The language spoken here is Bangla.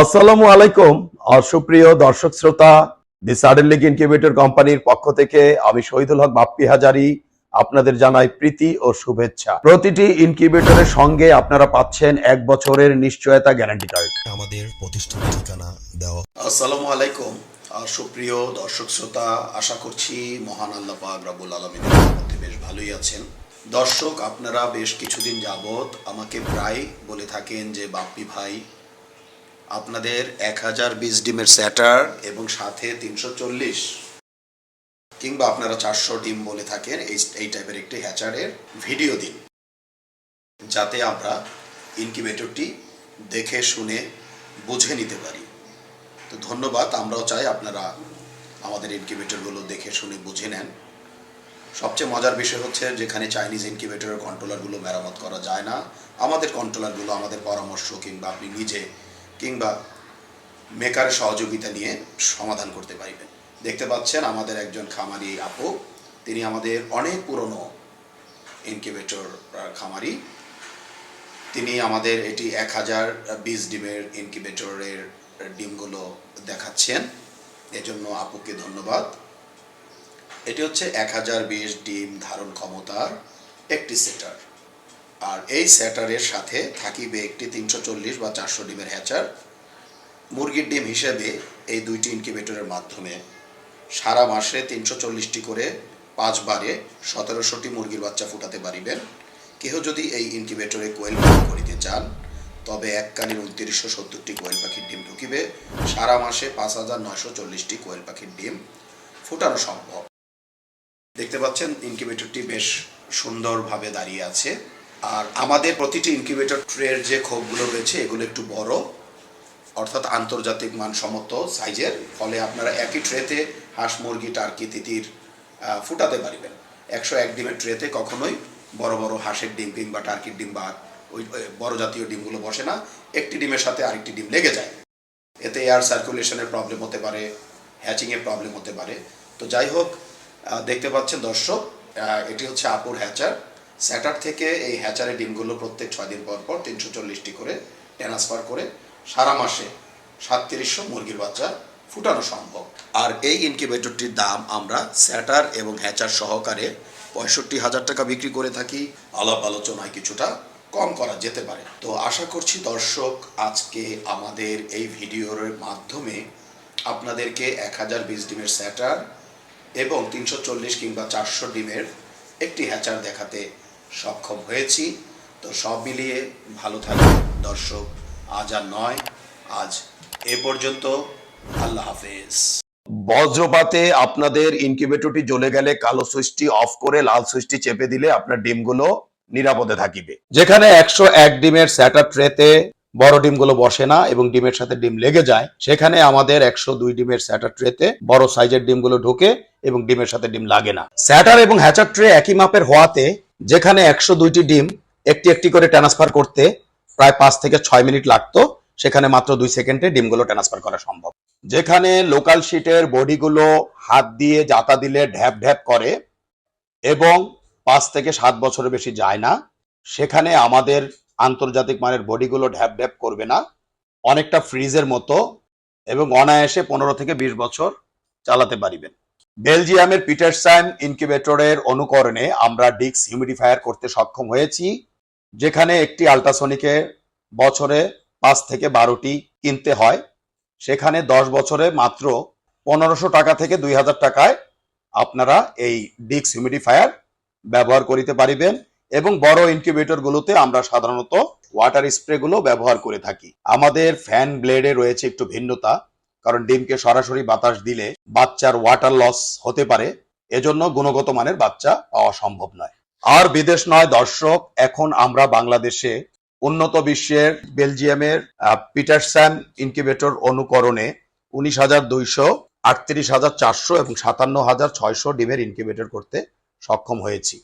আসসালামু আলাইকুম আর সুপ্রিয় দর্শক শ্রোতা দি সাডেন লিগ ইনকিউবেটর কোম্পানির পক্ষ থেকে আমি শহীদুল হক বাপ্পি হাজারি আপনাদের জানাই প্রীতি ও শুভেচ্ছা। প্রতিটি ইনকিউবেটরের সঙ্গে আপনারা পাচ্ছেন এক বছরের নিশ্চয়তা গ্যারান্টি কার্ড আমাদের প্রতিষ্ঠান ঠিকানা দেওয়া। আসসালামু আলাইকুম আর সুপ্রিয় দর্শক শ্রোতা আশা করছি মহান আল্লাহ পাক রাবুল আলমিনের মধ্যে বেশ ভালোই আছেন। দর্শক আপনারা বেশ কিছুদিন যাবত আমাকে প্রায় বলে থাকেন যে বাপ্পি ভাই আপনাদের এক হাজার বিশ ডিমের স্যাটার এবং সাথে তিনশো চল্লিশ। কিংবা আপনারা চারশো ডিম বলে থাকেন এই এই টাইপের একটি হ্যাচারের ভিডিও দিন। যাতে আমরা ইনকিউবেটরটি দেখে, শুনে, বুঝে নিতে পারি। তো ধন্যবাদ, আমরাও চাই আপনারা আমাদের ইনকিউবেটরগুলো দেখে, শুনে, বুঝে নেন। সবচেয়ে মজার বিষয় হচ্ছে যেখানে চাইনিজ ইনকিউবেটরের কন্ট্রোলারগুলো মেরামত করা যায় না। আমাদের কন্ট্রোলারগুলো আমাদের পরামর্শ কিংবা আপনি নিজে কিংবা মেকার সহযোগিতা নিয়ে সমাধান করতে পারবেন দেখতে পাচ্ছেন আমাদের একজন খামারি আপু, তিনি আমাদের অনেক পুরনো ইনকিউবেটর খামারি। তিনি আমাদের এটি এক হাজার বিশ ডিমের ইনকিউবেটরের ডিমগুলো দেখাচ্ছেন। এজন্য আপুকে ধন্যবাদ। এটি হচ্ছে এক হাজার বিশ ডিম ধারণ ক্ষমতার একটি সেটার আর এই স্যাটারের সাথে থাকিবে একটি তিনশো চল্লিশ বা চারশো ডিমের হ্যাচার। মুরগির ডিম হিসেবে এই দুইটি ইনকিউবেটরের মাধ্যমে সারা মাসে তিনশো চল্লিশটি করে পাঁচবারে সতেরোশোটি মুরগির বাচ্চা ফুটাতে পারিবেন। কেহ যদি এই ইনকিউবেটরে কোয়েল পাখি করিতে চান, তবে এককালীন উনত্রিশশো সত্তরটি কোয়েল পাখির ডিম ঢুকিবে। সারা মাসে পাঁচ হাজার নয়শো চল্লিশটি কোয়েল পাখির ডিম ফুটানো সম্ভব। দেখতে পাচ্ছেন, ইনকিউবেটরটি বেশ সুন্দরভাবে দাঁড়িয়ে আছে। আর আমাদের প্রতিটি ইনকিউবেটর ট্রের যে খোপগুলো রয়েছে, এগুলো একটু বড়, অর্থাৎ আন্তর্জাতিক মানসম্মত সাইজের ফলে আপনারা একই ট্রেতে হাঁস, মুরগি টার্কি তিতির ফুটাতে পারবেন। একশো এক ডিমের ট্রেতে কখনোই বড় বড় হাঁসের ডিম কিংবা টার্কির ডিম বা ওই বড় জাতীয় ডিমগুলো বসে না। একটি ডিমের সাথে আরেকটি ডিম লেগে যায়। এতে এয়ার সার্কুলেশনের প্রবলেম হতে পারে হ্যাচিংয়ের প্রবলেম হতে পারে। তো যাই হোক দেখতে পাচ্ছেন দর্শক এটি হচ্ছে আপুর হ্যাচার স্যাটার থেকে এই হ্যাচারের ডিমগুলো প্রত্যেক ছয় দিন পর পর তিনশো চল্লিশটি করে ট্রান্সফার করে সারা মাসে সাতত্রিশশো মুরগির বাচ্চা ফুটানো সম্ভব। আর এই ইনকিউবেটরটির দাম আমরা স্যাটার এবং হ্যাচার সহকারে পঁয়ষট্টি হাজার টাকা বিক্রি করে থাকি। আলাপ আলোচনায় কিছুটা কম করা যেতে পারে। তো আশা করছি দর্শক, আজকে আমাদের এই ভিডিওর মাধ্যমে আপনাদেরকে এক হাজার বিশ ডিমের স্যাটার এবং তিনশো চল্লিশ কিংবা চারশো ডিমের একটি হ্যাচার দেখাতে সক্ষম হয়েছি। তো সব মিলিয়ে ভালো থাকবে দর্শক, আজ আর নয়, আজ এ পর্যন্ত। আল্লাহ হাফেজ। বজ্রপাতে আপনাদের ইনকিউবেটরটি জ্বলে গেলে কালো সুইচটি অফ করে লাল সুইচটি চেপে দিলে আপনার ডিমগুলো নিরাপদে থাকিবে। যেখানে একশো এক ডিমের স্যাটার ট্রেতে বড় ডিমগুলো বসে না এবং ডিমের সাথে ডিম লেগে যায়, সেখানে আমাদের একশো দুই ডিমের স্যাটার ট্রেতে বড় সাইজের ডিমগুলো ঢোকে এবং ডিমের সাথে ডিম লাগে না। স্যাটার এবং হ্যাচার ট্রে একই মাপের হওয়াতে যেখানে একশো দুইটি ডিম একটি একটি করে ট্রান্সফার করতে প্রায় পাঁচ থেকে ছয় মিনিট লাগতো, সেখানে মাত্র দুই সেকেন্ডে ডিমগুলো ট্রান্সফার করা সম্ভব। যেখানে লোকাল শিটের বডিগুলো হাত দিয়ে জাতা দিলে ঢ্যাপ ঢ্যাপ করে এবং পাঁচ থেকে সাত বছরের বেশি যায় না, সেখানে আমাদের আন্তর্জাতিক মানের বডিগুলো ঢ্যাপ ঢ্যাপ করবে না, অনেকটা ফ্রিজের মতো এবং অনায়াসে পনেরো থেকে বিশ বছর চালাতে পারিবেন। বেলজিয়ামের পিটারসাইম ইনকিউবেটরের অনুকরণে আমরা ডিক্স হিউমিডিফায়ার করতে সক্ষম হয়েছি, যেখানে একটি আল্ট্রাসনিকে বছরে পাঁচ থেকে বারোটি কিনতে হয়। সেখানে দশ বছরে মাত্র পনেরোশো টাকা থেকে দুই হাজার টাকায় আপনারা এই ডিক্স হিউমিডিফায়ার ব্যবহার করিতে পারিবেন এবং বড় ইনকিউবেটর গুলোতে আমরা সাধারণত ওয়াটার স্প্রেগুলো ব্যবহার করে থাকি। আমাদের ফ্যান ব্লেডে রয়েছে একটু ভিন্নতা কারণ ডিমকে সরাসরি বাতাস দিলে বাচ্চার ওয়াটার লস হতে পারে। এজন্য গুণগত মানের বাচ্চা পাওয়া সম্ভব নয়। আর বিদেশ নয় দর্শক এখন আমরা বাংলাদেশে উন্নত বিশ্বের বেলজিয়ামের আহ, পিটারস্যাম ইনকিউবেটর অনুকরণে উনিশ হাজার দুইশো আটত্রিশ হাজার চারশো এবং সাতান্ন হাজার ছয়শো ডিমের ইনকিউবেটর করতে সক্ষম হয়েছি।